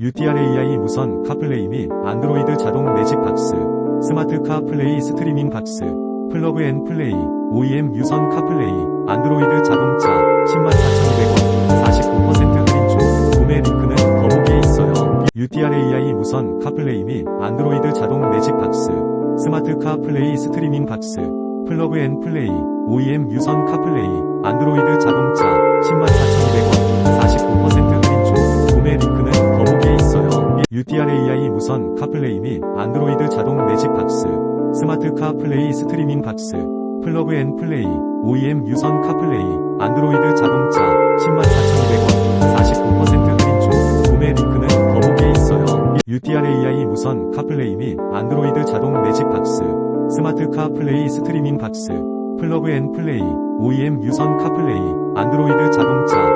UTR-AI 무선 카플레이 및 안드로이드 자동 매직 박스, 스마트 카플레이 스트리밍 박스, 플러그 앤 플레이, OEM 유선 카플레이, 안드로이드 자동차, 104,200원, 49% 할인 중, 구매 링크는 더보기에 있어요. UTR-AI 무선 카플레이 및 안드로이드 자동 매직 박스, 스마트 카플레이 스트리밍 박스, 플러그 앤 플레이, OEM 유선 카플레이, 안드로이드 자동차, 있어요. UTR-AI 무선 카플레이 및 안드로이드 자동 매직 박스, 스마트 카플레이 스트리밍 박스, 플러그 앤 플레이, OEM 유선 카플레이, 안드로이드 자동차, 104,200원, 49% 할인 중, 구매 링크는 더보기에 있어요. UTR-AI 무선 카플레이 및 안드로이드 자동 매직 박스, 스마트 카플레이 스트리밍 박스, 플러그 앤 플레이, OEM 유선 카플레이, 안드로이드 자동차,